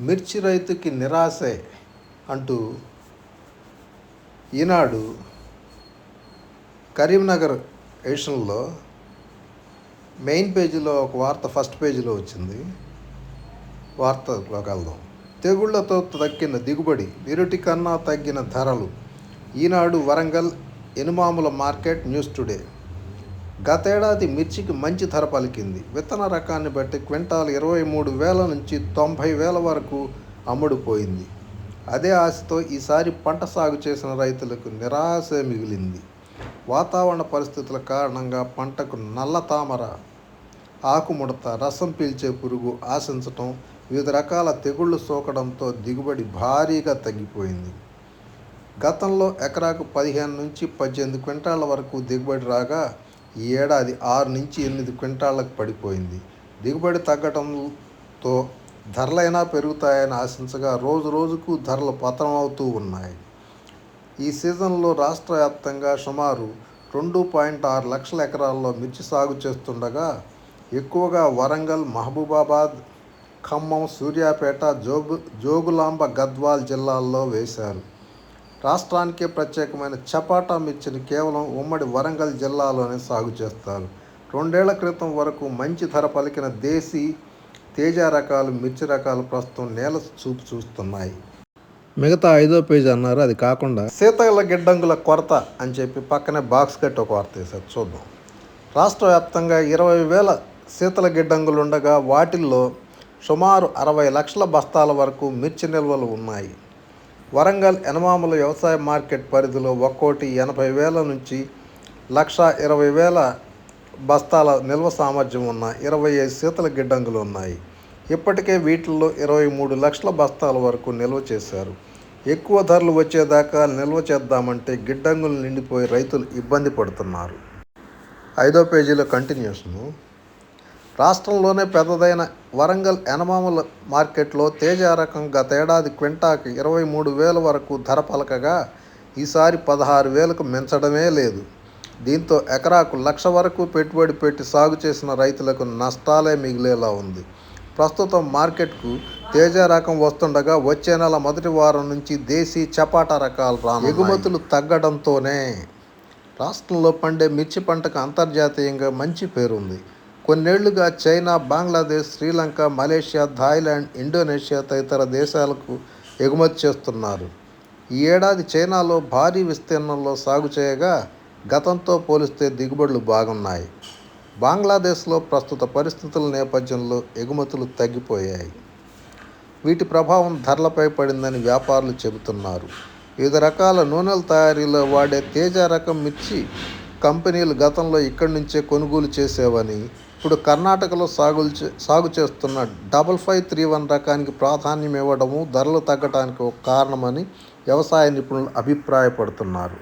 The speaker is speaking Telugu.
మిర్చి రైతుకి నిరాశే అంటూ ఈనాడు కరీంనగర్ ఎడిషన్లో మెయిన్ పేజీలో ఒక వార్త ఫస్ట్ పేజీలో వచ్చింది. వార్తలోకి వెళ్దాం తెగుళ్ళతో తగ్గిన దిగుబడి నిరుటి కన్నా తగ్గిన ధరలు. Eenadu Warangal Enumamula market news today. గతేడాది మిర్చికి మంచి ధర పలికింది. విత్తన రకాన్ని బట్టి క్వింటాల్ ఇరవై మూడు వేల నుంచి తొంభై వేల వరకు అమ్ముడుపోయింది అదే ఆశతో ఈసారి పంట సాగు చేసిన రైతులకు నిరాశ మిగిలింది. వాతావరణ పరిస్థితుల కారణంగా పంటకు నల్ల తామర ఆకుముడత రసం పీల్చే పురుగు ఆశించటం వివిధ రకాల తెగుళ్ళు సోకడంతో దిగుబడి భారీగా తగ్గిపోయింది. గతంలో ఎకరాకు పదిహేను నుంచి పద్దెనిమిది క్వింటాల వరకు దిగుబడి రాగా ఈ ఏడాది ఆరు నుంచి ఎనిమిది క్వింటాళ్ళకు పడిపోయింది. దిగుబడి తగ్గడంతో ధరలైనా పెరుగుతాయని ఆశించగా రోజు రోజుకు ధరలు పతనం అవుతూ ఉన్నాయి. ఈ సీజన్లో రాష్ట్ర వ్యాప్తంగా సుమారు రెండు పాయింట్ ఆరు లక్షల ఎకరాల్లో మిర్చి సాగు చేస్తుండగా ఎక్కువగా వరంగల్ మహబూబాబాద్ ఖమ్మం సూర్యాపేట జోగు జోగులాంబ గద్వాల్ జిల్లాల్లో వేశారు. రాష్ట్రానికే ప్రత్యేకమైన చపాటా మిర్చిని కేవలం ఉమ్మడి వరంగల్ జిల్లాలోనే సాగు చేస్తారు. రెండేళ్ళ క్రితం వరకు మంచి ధర పలికిన దేశీ తేజ రకాలు మిర్చి రకాలు ప్రస్తుతం నేల చూపు చూస్తున్నాయి. మిగతా ఐదో పేజీ అన్నారు అది కాకుండా శీతల గిడ్డంగుల కొరత అని చెప్పి పక్కనే బాక్స్ కట్టి ఒక వార్త వేశారు. చూద్దాం. రాష్ట్ర వ్యాప్తంగా ఇరవై వేల శీతల గిడ్డంగులు ఉండగా వాటిల్లో సుమారు అరవై లక్షల బస్తాల వరకు మిర్చి నిల్వలు ఉన్నాయి. వరంగల్ ఎనమాముల వ్యవసాయ మార్కెట్ పరిధిలో ఒక్కోటి ఎనభై వేల నుంచి లక్ష ఇరవై వేల బస్తాల నిల్వ సామర్థ్యం ఉన్న ఇరవై ఐదు శీతల గిడ్డంగులు ఉన్నాయి. ఇప్పటికే వీటిల్లో ఇరవై మూడు లక్షల బస్తాల వరకు నిల్వ చేశారు. ఎక్కువ ధరలు వచ్చేదాకా నిల్వ చేద్దామంటే గిడ్డంగులు నిండిపోయి రైతులు ఇబ్బంది పడుతున్నారు. ఐదో పేజీలో కంటిన్యూస్ను రాష్ట్రంలోనే పెద్దదైన వరంగల్ ఎనమామల మార్కెట్లో తేజ రకం గతేడాది క్వింటాకి ఇరవై మూడు వేల వరకు ధర పలకగా ఈసారి పదహారు వేలకు మించడమే లేదు. దీంతో ఎకరాకు లక్ష వరకు పెట్టుబడి పెట్టి సాగు చేసిన రైతులకు నష్టాలే మిగిలేలా ఉంది. ప్రస్తుతం మార్కెట్కు తేజ రకం వస్తుండగా వచ్చే నెల మొదటి వారం నుంచి దేశీ చపాటా రకాలు రా ఎగుమతులు తగ్గడంతోనే రాష్ట్రంలో పండే మిర్చి పంటకు అంతర్జాతీయంగా మంచి పేరుంది. కొన్నేళ్ళుగా China Bangladesh Sri Lanka Malaysia Thailand Indonesia తదితర దేశాలకు ఎగుమతి చేస్తున్నారు. ఈ ఏడాది చైనాలో భారీ విస్తీర్ణంలో సాగు చేయగా గతంతో పోలిస్తే దిగుబడులు బాగున్నాయి. బంగ్లాదేశ్లో ప్రస్తుత పరిస్థితుల నేపథ్యంలో ఎగుమతులు తగ్గిపోయాయి. వీటి ప్రభావం ధరలపై పడిందని వ్యాపారులు చెబుతున్నారు. వివిధ రకాల నూనెల తయారీలో వాడే తేజ రకం మిర్చి కంపెనీలు గతంలో ఇక్కడి నుంచే కొనుగోలు చేసేవని ఇప్పుడు కర్ణాటకలో సాగు సాగు చేస్తున్న డబల్ ఫైవ్ త్రీ వన్ రకానికి ప్రాధాన్యం ఇవ్వడము ధరలు తగ్గడానికి ఒక కారణమని వ్యవసాయ నిపుణులు అభిప్రాయపడుతున్నారు.